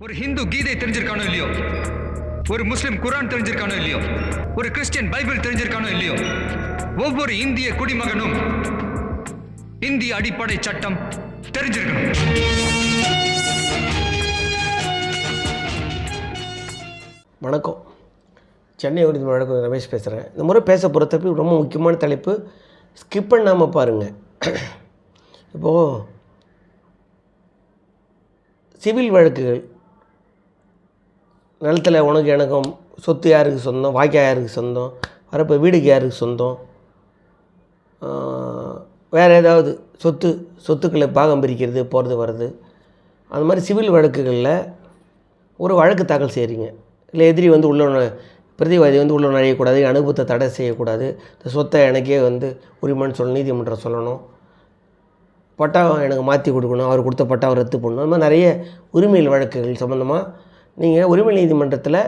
ஒரு ஹிந்து கீதை தெரிஞ்சிருக்கானோ இல்லையோ? ஒரு முஸ்லிம் குரான் தெரிஞ்சிருக்கானோ இல்லையோ? ஒரு கிறிஸ்டியன் பைபிள் தெரிஞ்சிருக்கானோ இல்லையோ? ஒவ்வொரு இந்திய குடிமகனும் இந்திய அடிப்படை சட்டம் தெரிஞ்சிருக்கணும். வணக்கம். சென்னை உறுதி வழக்கு ரமேஷ் பேசுகிறேன் இந்த முறை பேச பொறுத்தப்பி ரொம்ப முக்கியமான தலைப்பு. ஸ்கிப் பண்ணாமல் பாருங்கள் இப்போது சிவில் வழக்குகள் நிலத்தில் உனக்கு எனக்கும் சொத்து யாருக்கு சொந்தம்? வாய்க்கா யாருக்கு சொந்தம்? வரப்போ வீடுக்கு யாருக்கு சொந்தம்? வேறு ஏதாவது சொத்து சொத்துக்களை பாகம் பிரிக்கிறது போகிறது வர்றது. அந்த மாதிரி சிவில் வழக்குகளில் ஒரு வழக்கு தாக்கல் செய்கிறீங்க இல்லை எதிரி வந்து உள்ள பிரதிவாதி வந்து உள்ள நுழையக்கூடாது அனுபவத்தை தடை செய்யக்கூடாது. இந்த சொத்தை எனக்கே வந்து உரிமைன்னு சொல்லணும் நீதிமன்றம் சொல்லணும். பட்டா எனக்கு மாற்றி கொடுக்கணும் அவர் கொடுத்த பட்டாவை ரத்து பண்ணணும். அந்த மாதிரி நிறைய உரிமையில் வழக்குகள் சம்மந்தமாக நீங்கள் உரிமை நீதிமன்றத்தில்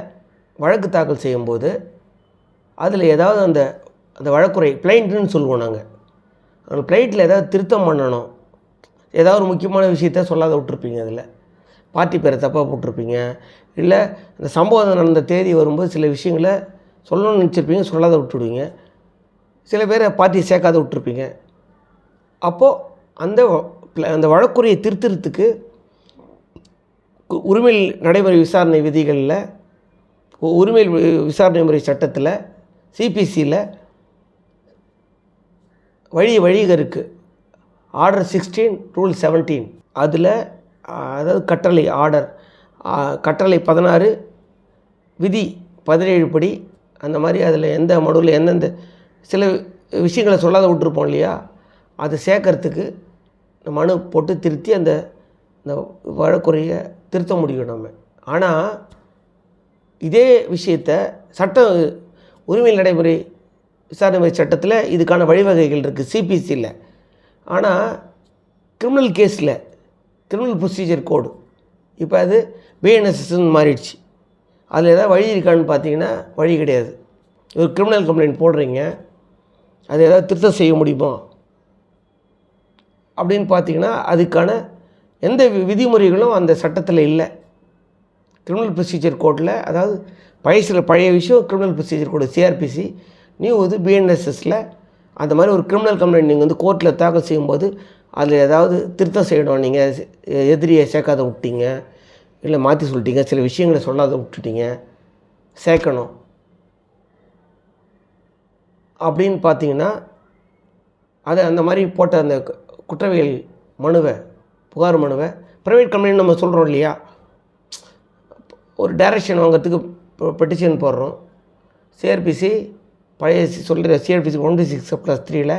வழக்கு தாக்கல் செய்யும்போது அதில் ஏதாவது அந்த அந்த வழக்குரை பிளைண்ட்டுன்னு சொல்லுவோம் நாங்கள் அந்த பிளைட்டில் ஏதாவது திருத்தம் பண்ணணும். ஏதாவது ஒரு முக்கியமான விஷயத்த சொல்லாத விட்ருப்பீங்க அதில். பார்ட்டி பேரை தப்பாக போட்டிருப்பீங்க. இல்லை அந்த சம்பவம் நடந்த தேதி வரும்போது சில விஷயங்களை சொல்லணும்னு நினச்சிருப்பீங்க சொல்லாத விட்டுடுவீங்க. சில பேரை பார்ட்டி சேர்க்காத விட்ருப்பீங்க அப்போது அந்த அந்த வழக்குரையை திருத்துறதுக்கு கு- உரிமை நடைமுறை விசாரணை விதிகளில் உரிமை விசாரணை முறை சட்டத்தில் சிபிசியில் வழி வழிக இருக்குது ஆர்டர் சிக்ஸ்டீன் ரூல் செவன்டீன் அதில் அதாவது கட்டளை ஆர்டர் கட்டளை பதினாறு விதி பதினேழு படி அந்த மாதிரி அதில் எந்த மடுவில் எந்தெந்த சில விஷயங்களை சொல்லாத விட்டுருப்போம் இல்லையா? அதை சேர்க்கறதுக்கு இந்த மனு போட்டு திருத்தி அந்த இந்த வழக்குறையை திருத்த முடியும் நம்ம ஆனால் இதே விஷயத்த சட்ட உரிமை நடைமுறை விசாரணை முறை சட்டத்தில் இதுக்கான வழிவகைகள் இருக்குது சிபிசியில் ஆனால் கிரிமினல் கேஸில் கிரிமினல் ப்ரொசீஜர் கோடு இப்போ அது பிஎன்எஸ்எஸ்ன்னு மாறிடுச்சு. அதில் ஏதாவது வழி இருக்கான்னு பார்த்தீங்கன்னா வழி கிடையாது. ஒரு கிரிமினல் கம்ப்ளைண்ட் போடுறீங்க அது ஏதாவது திருத்தம் செய்ய முடியுமா? அப்படின்னு பார்த்தீங்கன்னா அதுக்கான எந்த வி- விதிமுறைகளும் அந்த சட்டத்தில் இல்லை. கிரிமினல் ப்ரொசீஜர் கோட்டில் அதாவது பழசில் பழைய விஷயம் criminal procedure code CrPC new வந்து பிஎன்எஸ்எஸில் அந்த மாதிரி ஒரு கிரிமினல் கம்ப்ளைண்ட் நீங்கள் வந்து கோர்ட்டில் தாக்கல் செய்யும்போது அதில் ஏதாவது திருத்தம் செய்யணும். நீங்கள் எதிரியை சேர்க்காத விட்டீங்க இல்லை மாற்றி சொல்லிட்டீங்க சில விஷயங்களை சொல்லாத விட்டுட்டீங்க சேர்க்கணும். அப்படின்னு பார்த்தீங்கன்னா அது அந்த மாதிரி போட்ட அந்த குற்றவியல் மனுவை புகார் மனுவை ப்ரைவேட் கம்பெனி நம்ம சொல்கிறோம் இல்லையா? ஒரு டைரக்ஷன் வாங்குறதுக்கு பெட்டிஷன் போடுறோம். சிஆர்பிசி பழைய சொல்கிற சிஆர்பிசி ஒன் சிக்ஸ் ப்ளஸ் த்ரீயில்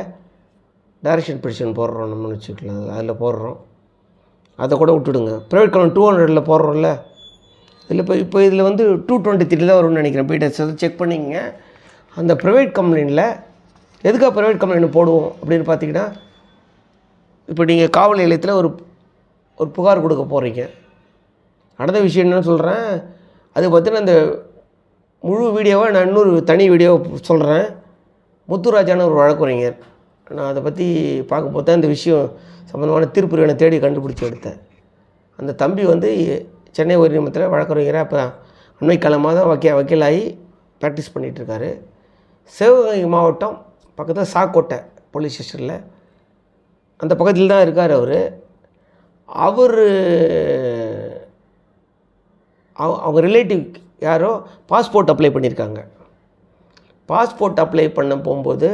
டைரக்ஷன் பெட்டிஷன் போடுறோம் நம்ம வச்சுக்கலாம். அதில் போடுறோம். அதை கூட விட்டுடுங்க. ப்ரைவேட் கம்பெனி டூ ஹண்ட்ரடில் போடுறோம்ல. இதில் இப்போ இப்போ இதில் வந்து டூ டுவெண்ட்டி த்ரீ தான் வரும்னு நினைக்கிறேன். பீட்டர்ஸ் செக் பண்ணிங்க அந்த ப்ரைவேட் கம்பெனியில் எதுக்காக ப்ரைவேட் கம்பெனி போடுவோம் அப்படின்னு பார்த்தீங்கன்னா இப்போ நீங்கள் காவல் நிலையத்தில் ஒரு ஒரு புகார் கொடுக்க போகிறீங்க நடந்த விஷயம் என்னன்னு சொல்கிறேன் அது பார்த்தீங்கன்னா அந்த முழு வீடியோவை நான் இன்னொரு தனி வீடியோவை சொல்கிறேன் முத்துராஜான ஒரு வழக்குரைஞர் நான் அதை பற்றி பார்க்க தான் இந்த விஷயம் சம்மந்தமான தீர்ப்பு என்னை தேடி கண்டுபிடிச்சி எடுத்தேன். அந்த தம்பி வந்து சென்னை உயர்நீதிமன்றத்தில் வழக்கறிஞராக அப்போ அண்மை காலமாக தான் வக்கீ வக்கீலாகி ப்ராக்டிஸ் பண்ணிகிட்ருக்காரு சிவகங்கை மாவட்டம் பக்கத்தில் சாக்கோட்டை போலீஸ் ஸ்டேஷனில் அந்த பக்கத்தில் தான் இருக்கார் அவர். அவர் அவங்க ரிலேட்டிவ் யாரோ பாஸ்போர்ட் அப்ளை பண்ணியிருக்காங்க பாஸ்போர்ட் அப்ளை பண்ண போகும்போது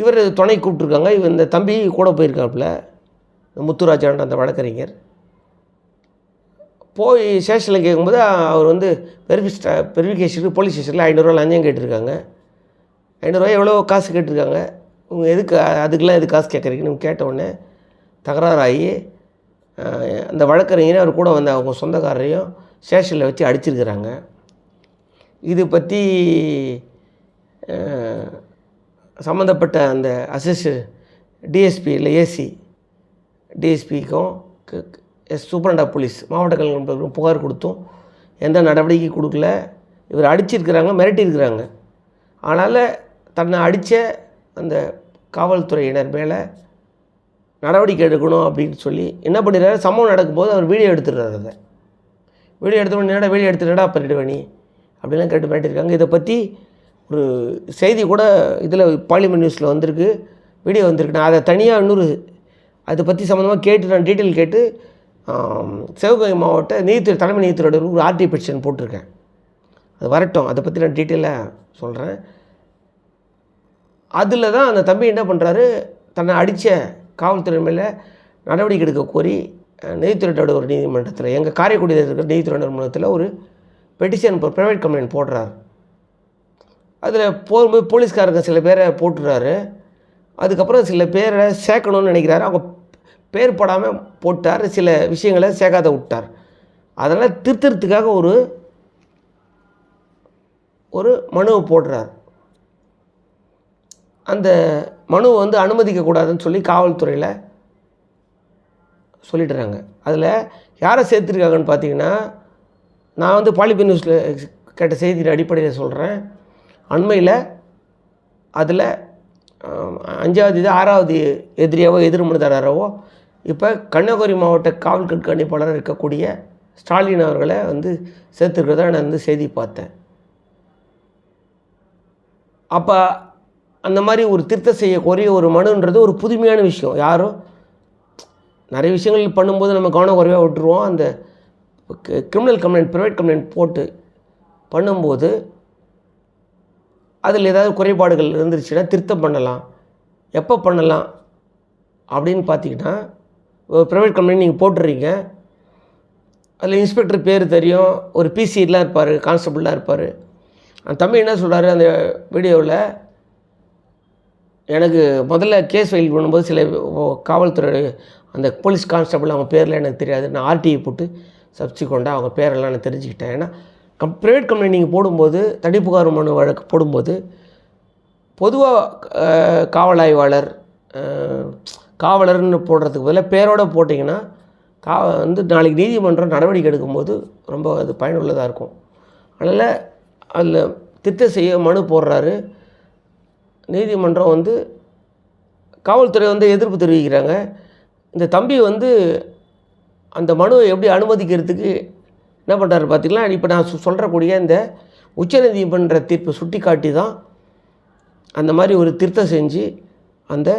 இவர் துணை கூப்பிட்ருக்காங்க இவர் இந்த தம்பி கூட போயிருக்காப்புல இந்த முத்துராஜான்ற அந்த வழக்கறிஞர். போய் ஸ்டேஷனில் கேட்கும்போது அவர் வந்து வெரிஃபிஸ்டா வெரிஃபிகேஷனுக்கு போலீஸ் ஸ்டேஷனில் ஐநூறுரூவா லஞ்சம் கேட்டிருக்காங்க. ஐநூறுரூவா எவ்வளோ காசு கேட்டிருக்காங்க. உங்கள் எதுக்கு அதுக்கெல்லாம் எது காசு கேட்குறீங்கன்னு கேட்ட உடனே தகராறாகி அந்த வழக்கறிஞரை அவர் கூட வந்த அவங்க சொந்தக்காரரையும் ஸ்டேஷனில் வச்சு அடிச்சிருக்கிறாங்க. இது பற்றி சம்மந்தப்பட்ட அந்த அசிஸ்ட் டிஎஸ்பி இல்லை ஏசி டிஎஸ்பிக்கும் எஸ் சூப்பரண்ட் ஆஃப் போலீஸ் மாவட்ட கல்வி புகார் கொடுத்தும் எந்த நடவடிக்கை கொடுக்கல. இவர் அடிச்சிருக்கிறாங்க மிரட்டியிருக்கிறாங்க. அதனால் தன்னை அடித்த அந்த காவல்துறையினர் மேலே நடவடிக்கை எடுக்கணும் அப்படின்னு சொல்லி என்ன பண்ணிடுறாரு? சம்பவம் நடக்கும்போது அவர் வீடியோ எடுத்துடுறாரு அதை. வீடியோ எடுத்தவொடனே என்னடா வீடியோ எடுத்துடா பண்ணிடுவேணி அப்படிலாம் கேட்டு மாட்டிருக்காங்க இதை பற்றி ஒரு செய்தி கூட இதில் பார்லிமெண்ட் நியூஸில் வந்திருக்கு. வீடியோ வந்திருக்கு நான் அதை தனியாக இன்னொரு அதை பற்றி சம்மந்தமாக கேட்டு நான் டீட்டெயில் கேட்டு சிவகங்கை மாவட்ட நீதித்துறை தலைமை நீதித்துறையோட ஒரு ஆர்டி பெட்டிஷன் போட்டிருக்கேன். அது வரட்டும். அதை பற்றி நான் டீட்டெயிலாக சொல்கிறேன் அதில் தான் அந்த தம்பி என்ன பண்ணுறாரு தன்னை அடித்த காவல்துறை மேலே நடவடிக்கை எடுக்க கோரி நீதித்துறை ஒரு நீதிமன்றத்தில் எங்கள் காரைக்குடியில் இருக்கிற நீதித்துறை நிறுவனத்தில் ஒரு பெட்டிஷன் ப்ரைவேட் கம்ப்ளைண்ட் போடுறாரு. அதில் போகும்போது போலீஸ்காரங்க சில பேரை போட்டுறாரு. அதுக்கப்புறம் சில பேரை சேர்க்கணும்னு நினைக்கிறாரு. அவங்க பேர் போடாமல் போட்டார். சில விஷயங்களை சேர்க்காத விட்டார். அதனால் திருத்தறதுக்காக ஒரு ஒரு மனுவை போடுறார். அந்த மனுவை வந்து அனுமதிக்கக்கூடாதுன்னு சொல்லி காவல்துறையில் சொல்லிடுறாங்க அதில் யாரை சேர்த்துருக்காங்கன்னு பார்த்தீங்கன்னா நான் வந்து பாலிபி நியூஸில் கேட்ட செய்தியின் அடிப்படையில் சொல்கிறேன் அண்மையில் அதில் அஞ்சாவது இது ஆறாவது எதிரியாவோ எதிர்மனுதாரராவோ இப்போ கன்னியாகுமரி மாவட்ட காவல் கண்காணிப்பாளராக இருக்கக்கூடிய ஸ்டாலின் அவர்களை வந்து சேர்த்துருக்கிறதா நான் வந்து செய்தி பார்த்தேன். அப்போ அந்த மாதிரி ஒரு திருத்தம் செய்யக்கூடிய ஒரு மனுன்றது ஒரு புதுமையான விஷயம். யாரும் நிறைய விஷயங்கள் பண்ணும்போது நம்ம கவனம் குறைவாக விட்டுருவோம். அந்த கிரிமினல் கம்ப்ளைண்ட் ப்ரைவேட் கம்ப்ளைண்ட் போட்டு பண்ணும்போது அதில் ஏதாவது குறைபாடுகள் இருந்துருச்சுன்னா திருத்தம் பண்ணலாம். எப்போ பண்ணலாம் அப்படின்னு பார்த்தீங்கன்னா ஒரு ப்ரைவேட் கம்பெனி நீங்கள் போட்டுறீங்க. அதில் இன்ஸ்பெக்டர் பேர் தெரியும். ஒரு பிசிலாம் இருப்பார் கான்ஸ்டபுளாக இருப்பார். அந்த தம்பி என்ன சொல்கிறாரு அந்த வீடியோவில் எனக்கு முதல்ல கேஸ் ஃபைல் பண்ணும்போது சில காவல்துறை அந்த போலீஸ் கான்ஸ்டபிள் அவங்க பேரில் எனக்கு தெரியாது. நான் ஆர்டிஐ போட்டு சப்சிக்வெண்ட்டாக அவங்க பேரெல்லாம் நான் தெரிஞ்சுக்கிட்டேன். ஏன்னா கம் ப்ரைவேட் கம்பெனி நீங்கள் போடும்போது தடி புகார் மனு வழக்கு போடும்போது பொதுவாக காவல் ஆய்வாளர் காவலர்னு போடுறதுக்கு பதிலாக பேரோட போட்டிங்கன்னா கா வந்து நாளைக்கு நீதிமன்றம் நடவடிக்கை எடுக்கும்போது ரொம்ப அது பயனுள்ளதாக இருக்கும். அதனால் அதில் திட்டம் செய்ய மனு போடுறாரு. நீதிமன்றம் வந்து காவல்துறை வந்து எதிர்ப்பு தெரிவிக்கிறாங்க. இந்த தம்பி வந்து அந்த மனுவை எப்படி அனுமதிக்கிறதுக்கு என்ன பண்ணுறாரு பார்த்திங்களா? இப்போ நான் சொல்கிறக்கூடிய இந்த உச்சநீதிமன்ற தீர்ப்பை சுட்டி காட்டி தான் அந்த மாதிரி ஒரு திருத்தம் செஞ்சு அந்த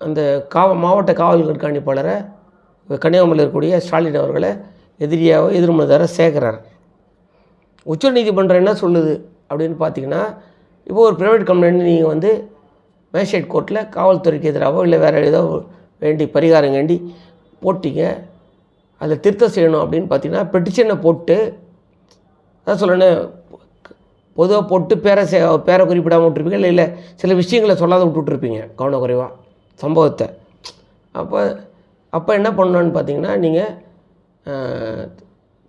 அந்த காவ மாவட்ட காவல் கண்காணிப்பாளரை கன்னியாகுமரியில் இருக்கக்கூடிய ஸ்டாலின் அவர்களை எதிரியாக எதிர்மனதார சேர்க்குறார் உச்சநீதிமன்றம் என்ன சொல்லுது? அப்படின்னு பார்த்தீங்கன்னா இப்போ ஒரு ப்ரைவேட் கம்பெனி நீங்கள் வந்து மேஜிஸ்ட்ரேட் கோர்ட்டில் காவல்துறைக்கு எதிராகவோ இல்லை வேறு ஏதோ வேண்டி பரிகாரம் வேண்டி போட்டிங்க அதில் திருத்தம் செய்யணும் அப்படின்னு பார்த்தீங்கன்னா பெட்டிஷனை போட்டு அதான் சொல்லணும் பொதுவாக போட்டு பேரை சே பேரை குறிப்பிடாமல் விட்டுருப்பீங்க இல்லை இல்லை சில விஷயங்களை சொல்லாத விட்டுட்ருப்பீங்க கவனக்குறைவாக சம்பவத்தை. அப்போ அப்போ என்ன பண்ணணும்னு பார்த்தீங்கன்னா நீங்கள்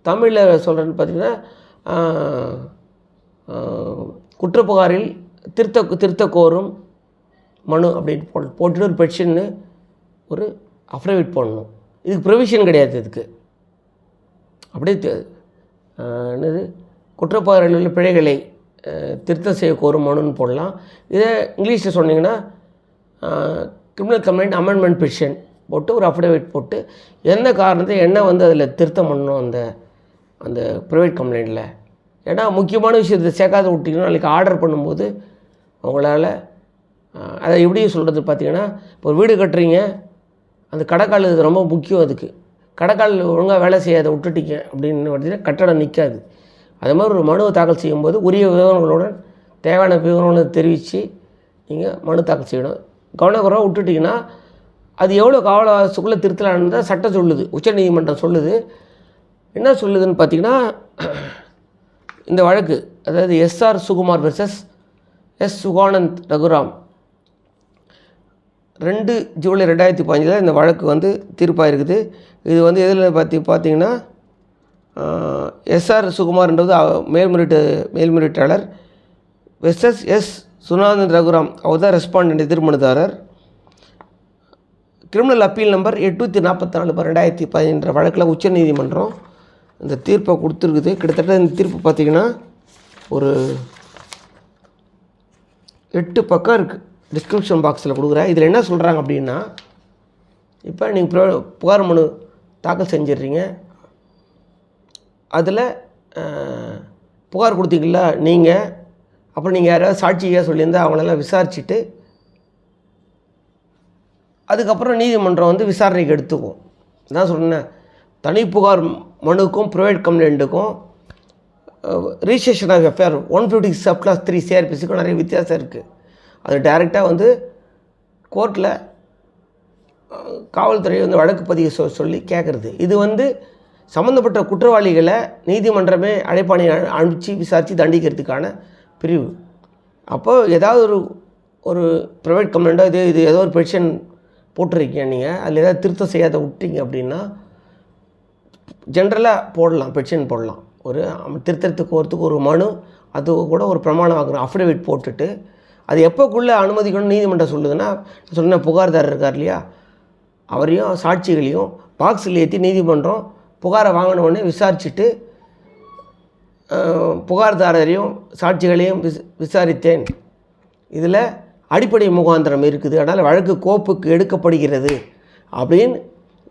தமிழில் சொல்கிறேன்னு பார்த்தீங்கன்னா குற்றப்புகாரில் திருத்த திருத்த கோரும் மனு அப்படின்னு போ போட்டுட்டு ஒரு பெட்டிஷன்னு ஒரு அஃபிடவிட் போடணும். இதுக்கு ப்ரொவிஷன் கிடையாது இதுக்கு. அப்படியே என்னது? குற்றப்புகாரில் உள்ள பிழைகளை திருத்தம் செய்ய கோரும் மனுன்னு போடலாம். இதே இங்கிலீஷில் சொன்னீங்கன்னா கிரிமினல் கம்ப்ளைண்ட் அமெண்ட்மெண்ட் பெட்டிஷன் போட்டு ஒரு அஃபிடவிட் போட்டு என்ன காரணத்தை என்ன வந்து அதில் திருத்தம் பண்ணணும் அந்த அந்த ப்ரைவேட் கம்ப்ளைண்ட்டில் ஏன்னா முக்கியமான விஷயத்தை சேர்க்காத விட்டிங்கன்னா நாளைக்கு ஆர்டர் பண்ணும்போது உங்களால் அதை எப்படி சொல்கிறது பார்த்தீங்கன்னா இப்போ வீடு கட்டுறீங்க அந்த கடைக்கால் இது ரொம்ப முக்கியம் அதுக்கு. கடைக்கால் ஒழுங்காக வேலை செய்யாத விட்டுட்டீங்க அப்படின்னு பார்த்தீங்கன்னா கட்டடம் நிற்காது அது மாதிரி ஒரு மனுவை தாக்கல் செய்யும்போது உரிய விவரங்களுடன் தேவையான விவரங்களை தெரிவித்து நீங்கள் மனு தாக்கல் செய்யணும். கவனக்குறவாக விட்டுட்டிங்கன்னா அது எவ்வளோ காவலாசுக்குள்ளே திருத்தலான்னு தான் சட்டம் சொல்லுது. உச்சநீதிமன்றம் சொல்லுது. என்ன சொல்லுதுன்னு பார்த்தீங்கன்னா இந்த வழக்கு அதாவது SR Sukumar versus S Sukanand Raghuram. ரெண்டு ஜூலை ரெண்டாயிரத்தி பதினஞ்சில் இந்த வழக்கு வந்து தீர்ப்பாக இருக்குது இது வந்து எதில் பார்த்தி பார்த்தீங்கன்னா எஸ்ஆர் சுகுமார்ன்றது மேல்முறையீட்டு மேல்முறையீட்டாளர் வெர்சஸ் எஸ் சுனானந்த் ரகுராம். அவர் தான் ரெஸ்பாண்ட் எதிர்மனுதாரர் கிரிமினல் அப்பீல் நம்பர் எட்நூற்றி நாற்பத்தி நாலு ரெண்டாயிரத்தி பதினென்ற வழக்கில் உச்சநீதிமன்றம் இந்த தீர்ப்பை கொடுத்துருக்குது. கிட்டத்தட்ட இந்த தீர்ப்பு பார்த்திங்கன்னா ஒரு எட்டு பக்கம் இருக்குது டிஸ்கிரிப்ஷன் பாக்ஸில் கொடுக்குறேன். இதில் என்ன சொல்கிறாங்க அப்படின்னா இப்போ நீங்கள் புகார் மனு தாக்கல் செஞ்சிடுறீங்க. அதில் புகார் கொடுத்தீங்களா நீங்கள் அப்புறம் நீங்கள் யாராவது சாட்சியாக சொல்லியிருந்தால் அவங்களெல்லாம் விசாரிச்சுட்டு அதுக்கப்புறம் நீதிமன்றம் வந்து விசாரணைக்கு எடுத்துக்கும். நான் சொன்னேன் தனி புகார் மனுக்கும் private கம்ப்ளைண்ட்டுக்கும் registration of FIR one fifty sub clause three சிஆர்பிசிக்கும் நிறைய வித்தியாசம் இருக்குது அது டைரெக்டாக வந்து கோர்ட்டில் காவல்துறை வந்து வழக்கு பதிவு சொ சொல்லி கேட்குறது இது வந்து சம்மந்தப்பட்ட குற்றவாளிகளை நீதிமன்றமே அழைப்பாணி அனு- அனுப்பிச்சு விசாரித்து தண்டிக்கிறதுக்கான பிரிவு. அப்போது ஏதாவது ஒரு ஒரு ப்ரைவேட் கம்ப்ளைண்ட்டோ இது இது ஏதோ ஒரு பெட்டிஷன் போட்டிருக்கீங்க நீங்கள் அதில் ஏதாவது திருத்தம் செய்யாத விட்டீங்க அப்படின்னா ஜென்ரலாக போடலாம் பெட்ஷன் போடலாம். ஒரு அம்- திருத்தத்துக்கு ஒருத்துக்கு ஒரு மனு அது கூட ஒரு பிரமாணம் ஆகணும் அஃபிடவிட் போட்டுட்டு அது எப்போக்குள்ளே அனுமதிக்கணும்னு நீதிமன்றம் சொல்லுதுன்னா சொன்ன புகார்தாரர் இருக்கார் இல்லையா? அவரையும் சாட்சிகளையும் பாக்ஸில் ஏற்றி நீதிமன்றம் புகாரை வாங்கினவுடனே விசாரிச்சுட்டு புகார்தாரரையும் சாட்சிகளையும் விஸ் விசாரித்தேன். இதில் அடிப்படை முகாந்திரம் இருக்குது. அதனால் வழக்கு கோப்புக்கு எடுக்கப்படுகிறது அப்படின்னு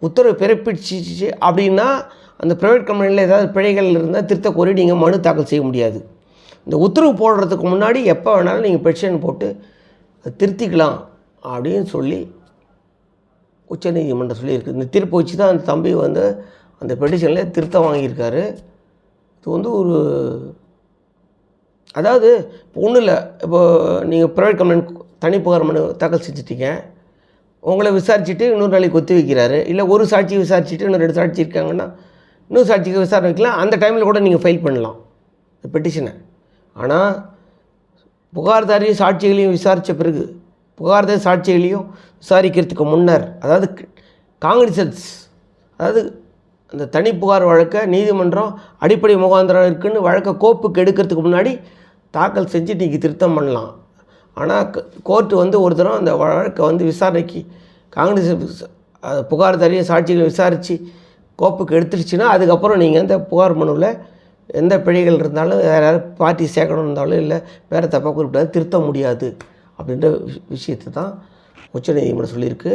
உத்தரவு பிறப்பிச்சிச்சு அப்படின்னா அந்த ப்ரைவேட் கம்பெனியில் ஏதாவது பிழைகள் இருந்தால் திருத்த கோரி நீங்கள் மனு தாக்கல் செய்ய முடியாது. இந்த உத்தரவு போடுறதுக்கு முன்னாடி எப்போ வேணாலும் நீங்கள் பெட்டிஷன் போட்டு அதை திருத்திக்கலாம் அப்படின்னு சொல்லி உச்சநீதிமன்றம் சொல்லியிருக்கு. இந்த தீர்ப்பு வச்சு தான் அந்த தம்பி வந்து அந்த பெட்டிஷனில் திருத்தம் வாங்கியிருக்காரு. இது வந்து ஒரு அதாவது இப்போ ஒன்றும் இல்லை இப்போ நீங்கள் ப்ரைவேட் கம்பெனி தனி புகார் மனு தாக்கல் செஞ்சுட்டீங்க. உங்களை விசாரிச்சுட்டு இன்னொரு நாளைக்கு கொத்தி வைக்கிறாரு. இல்லை ஒரு சாட்சி விசாரிச்சுட்டு இன்னும் ரெண்டு சாட்சி இருக்காங்கன்னா இன்னொரு சாட்சிக்கு விசாரணை வைக்கலாம். அந்த டைமில் கூட நீங்கள் ஃபைல் பண்ணலாம். இந்த பெட்டிஷனை ஆனால் புகார்தாரையும் சாட்சிகளையும் விசாரித்த பிறகு புகார்தாரி சாட்சிகளையும் விசாரிக்கிறதுக்கு முன்னர் அதாவது காங்கிரசன்ஸ் அதாவது அந்த தனி புகார் வழக்கை நீதிமன்றம் அடிப்படை முகாந்திரம் இருக்குன்னு வழக்கை கோப்புக்கு எடுக்கிறதுக்கு முன்னாடி தாக்கல் செஞ்சு நீங்கள் திருத்தம் பண்ணலாம். ஆனால் கோர்ட்டு வந்து ஒரு தரம் அந்த வழக்கை வந்து விசாரணைக்கு காங்கிரஸ் புகார் தரையும் சாட்சிகளை விசாரித்து கோப்புக்கு எடுத்துருச்சுன்னா அதுக்கப்புறம் நீங்கள் அந்த புகார் மனுவில் எந்த பிழைகள் இருந்தாலும் வேறு யாராவது பார்ட்டி சேர்க்கணும் இருந்தாலும் இல்லை வேறு தப்பாக குறிப்பிடாது திருத்த முடியாது அப்படின்ற விஷ- விஷயத்தை தான் உச்சநீதிமன்றம் சொல்லியிருக்கு.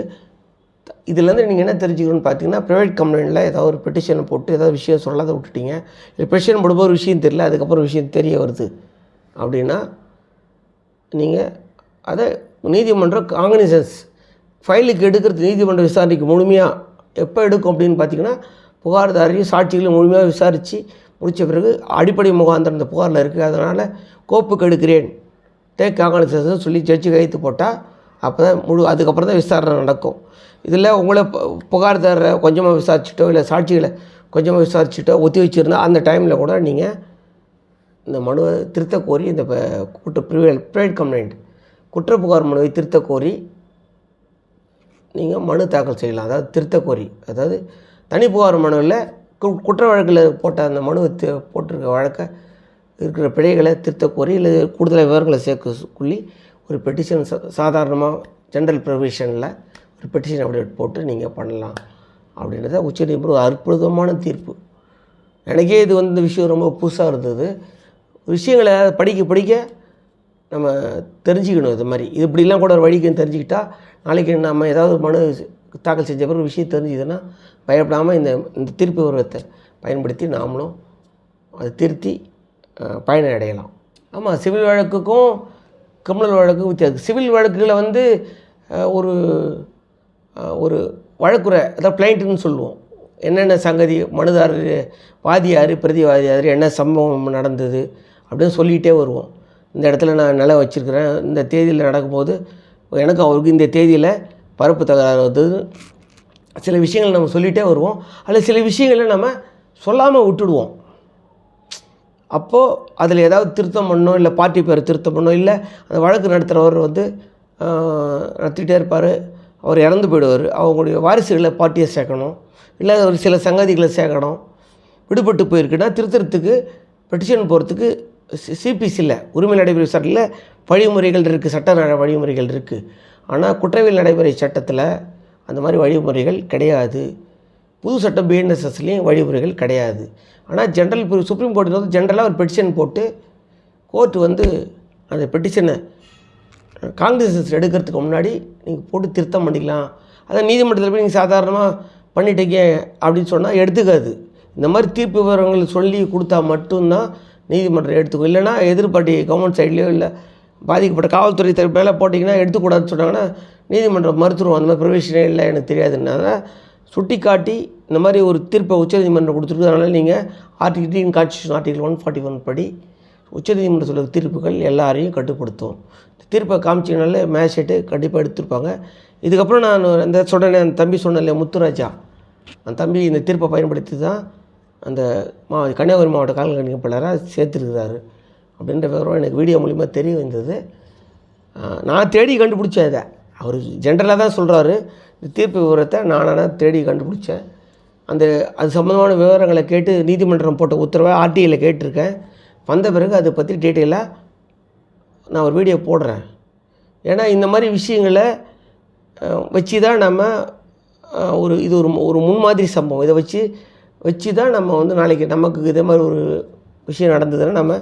இதுலேருந்து நீங்கள் என்ன தெரிஞ்சுக்கணும்னு பார்த்தீங்கன்னா ப்ரைவேட் கம்பெனியில் ஏதாவது ஒரு பெட்டிஷனை போட்டு ஏதாவது விஷயம் சொல்லாத விட்டுட்டீங்க. இல்லை பெட்டிஷன் போடும்போது ஒரு விஷயம் தெரியல அதுக்கப்புறம் விஷயம் தெரிய வருது அப்படின்னா நீங்கள் அதை நீதிமன்றம் காங்கனிசன்ஸ் ஃபைலுக்கு எடுக்கிறது நீதிமன்ற விசாரணைக்கு முழுமையாக எப்போ எடுக்கும் அப்படின்னு பார்த்தீங்கன்னா புகார்தாரையும் சாட்சிகளையும் முழுமையாக விசாரித்து முடித்த பிறகு அடிப்படை முகாந்திரம் இந்த புகாரில் இருக்குது அதனால் கோப்புக்கு எடுக்கிறேன். தே காங்கனிசன்ஸ் சொல்லி ஜட்ஜி கைத்து போட்டால் அப்போ தான் முழு அதுக்கப்புறம் தான் விசாரணை நடக்கும். இதில் உங்களை பு- புகார்தாரரை கொஞ்சமாக விசாரிச்சுட்டோ இல்லை சாட்சிகளை கொஞ்சமாக விசாரிச்சுட்டோ ஒத்தி வச்சுருந்தா அந்த டைமில் கூட நீங்கள் இந்த மனுவை திருத்த கோரி இந்த குற்ற ப்ரிவேல் ப்ரைவேட் கம்ப்ளைண்ட் குற்றப்புகார் மனுவை திருத்த கோரி நீங்கள் மனு தாக்கல் செய்யலாம். அதாவது திருத்த கோரி அதாவது தனி புகார் மனுவில் குற்ற வழக்கில் போட்ட அந்த மனுவை போட்டிருக்க வழக்கை இருக்கிற பிழைகளை திருத்த கோரி இல்லை கூடுதலாக விவரங்களை சேர்க்க சொல்லி ஒரு பெட்டிஷன் சாதாரணமாக ஜென்ரல் ப்ரொவிஷனில் ஒரு பெட்டிஷன் அப்படி போட்டு நீங்கள் பண்ணலாம். அப்படின்றத உச்சநீதிமன்றம் அற்புதமான தீர்ப்பு. எனக்கே இது வந்து இந்த விஷயம் ரொம்ப புதுசாக இருந்தது. விஷயங்களை படிக்க படிக்க நம்ம தெரிஞ்சுக்கணும் இது மாதிரி. இது இப்படிலாம் கூட ஒரு வழிக்குன்னு தெரிஞ்சுக்கிட்டா நாளைக்கு நம்ம ஏதாவது மனு தாக்கல் செஞ்ச பிறகு விஷயம் தெரிஞ்சுதுன்னா பயப்படாமல் இந்த இந்த திருப்பி உருவத்தை பயன்படுத்தி நாமளும் அதை திருத்தி பயனை அடையலாம் ஆமாம் சிவில் வழக்குக்கும் கிரிமினல் வழக்குக்கும் வித்தியாசம். சிவில் வழக்குகளை வந்து ஒரு ஒரு வழக்குறை அதாவது பிளைண்ட்டுன்னு சொல்லுவோம். என்னென்ன சங்கதி மனுதாரர் வாதியார் பிரதிவாதியார் என்ன சம்பவம் நடந்தது அப்படின்னு சொல்லிகிட்டே வருவோம். இந்த இடத்துல நான் நிலம் வச்சுருக்கிறேன். இந்த தேதியில் நடக்கும்போது எனக்கு அவருக்கு இந்த தேதியில் பரப்பு தகராறு வந்தது. சில விஷயங்கள் நம்ம சொல்லிகிட்டே வருவோம். அதில் சில விஷயங்களை நம்ம சொல்லாமல் விட்டுடுவோம். அப்போது அதில் ஏதாவது திருத்தம் பண்ணோ இல்லை பார்ட்டி பேர் திருத்தம் பண்ணோ இல்லை அந்த வழக்கு நடத்துகிறவர் வந்து ஆஹ், நடத்திட்டே இருப்பார். அவர் இறந்து போயிடுவார். அவங்களுடைய வாரிசுகளை பார்ட்டியை சேர்க்கணும். இல்லை ஒரு சில சங்கதிகளை சேர்க்கணும். விடுபட்டு போயிருக்குன்னா திருத்தறத்துக்கு பெட்டிஷன் போகிறதுக்கு சிபிசியில் உரிமை நடைமுறை சட்டத்தில் வழிமுறைகள் இருக்குது சட்ட வழிமுறைகள் இருக்குது ஆனால் குற்றவியல் நடைமுறை சட்டத்தில் அந்த மாதிரி வழிமுறைகள் கிடையாது. புது சட்டம் பிஎன்எஸ்எஸ்லேயும் வழிமுறைகள் கிடையாது. ஆனால் ஜென்ரல் சுப்ரீம் கோர்ட்டில் வந்து ஜென்ரலாக ஒரு பெட்டிஷன் போட்டு கோர்ட்டு வந்து அந்த பெட்டிஷனை காங்கிரஸ் எடுக்கிறதுக்கு முன்னாடி நீங்கள் போட்டு திருத்தம் பண்ணிக்கலாம். அதான் நீதிமன்றத்தில் போய் நீங்கள் சாதாரணமாக பண்ணிட்டீங்க அப்படின்னு சொன்னால் எடுத்துக்காது. இந்த மாதிரி தீர்ப்பு விவரங்கள் சொல்லி கொடுத்தா மட்டும்தான் நீதிமன்றம் எடுத்துக்கும். இல்லைன்னா எதிர்பார்ட்டி கவர்மெண்ட் சைட்லேயோ இல்லை பாதிக்கப்பட்ட காவல்துறை தரப்பு மேலே போட்டிங்கன்னா எடுத்துக்கூடாதுன்னு சொன்னாங்கன்னா நீதிமன்றம் மறுத்துருவோம் அந்த மாதிரி ப்ரொவிஷனே இல்லை எனக்கு தெரியாதுனால சுட்டி காட்டி இந்த மாதிரி ஒரு தீர்ப்பை உச்சநீதிமன்றம் கொடுத்துருக்கு அதனால் நீங்கள் article Indian constitution article one forty one படி உச்சநீதிமன்றம் சொல்ல தீர்ப்புகள் எல்லாரையும் கட்டுப்படுத்தும். தீர்ப்பை காமிச்சிங்கனால மேஜிஸ்ட்ரேட்டு கண்டிப்பாக எடுத்திருப்பாங்க. இதுக்கப்புறம் நான் அந்த சொன்னேன் அந்த தம்பி சொன்னேன் முத்துராஜா. அந்த தம்பி இந்த தீர்ப்பை பயன்படுத்தி தான் அந்த மா கன்னியாகுமரி மாவட்ட காவல் கண்காணிப்பாளராக சேர்த்துருக்கிறாரு. அப்படின்ற விவரம் எனக்கு வீடியோ மூலிமா தெரிய வந்தது. நான் தேடி கண்டுபிடிச்சேன் இதை. அவர் ஜென்ரலாக தான் சொல்கிறாரு இந்த தீர்ப்பு விவரத்தை நானாக தேடி கண்டுபிடிச்சேன். அந்த அது சம்மந்தமான விவரங்களை கேட்டு நீதிமன்றம் போட்ட உத்தரவை ஆர்டிஐயில் கேட்டிருக்கேன். வந்த பிறகு அதை பற்றி டீட்டெயிலாக நான் ஒரு வீடியோ போடுறேன். ஏன்னா இந்த மாதிரி விஷயங்களை வச்சு தான் நம்ம ஒரு இது ஒரு ஒரு முன்மாதிரி சம்பவம். இதை வச்சு வச்சு தான் நம்ம வந்து நாளைக்கு நமக்கு இதே மாதிரி ஒரு விஷயம் நடந்ததுன்னா நம்ம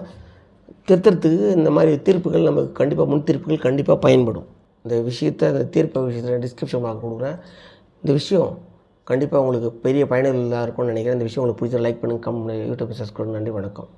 திருத்தறதுக்கு இந்த மாதிரி தீர்ப்புகள் நமக்கு கண்டிப்பாக முன் தீர்ப்புகள் கண்டிப்பாக பயன்படும். இந்த விஷயத்தை அந்த தீர்ப்பு விஷயத்தில் டிஸ்கிரிப்ஷன் பார்க்க கொடுக்குறேன். இந்த விஷயம் கண்டிப்பாக உங்களுக்கு பெரிய பயனுள்ளதாக இருக்கும்னு நினைக்கிறேன். இந்த விஷயம் உங்களுக்கு பிடிச்ச லைக் பண்ணுங்கள் கம் யூடியூப் சப்ஸ்கிரைப் நன்றி வணக்கம்.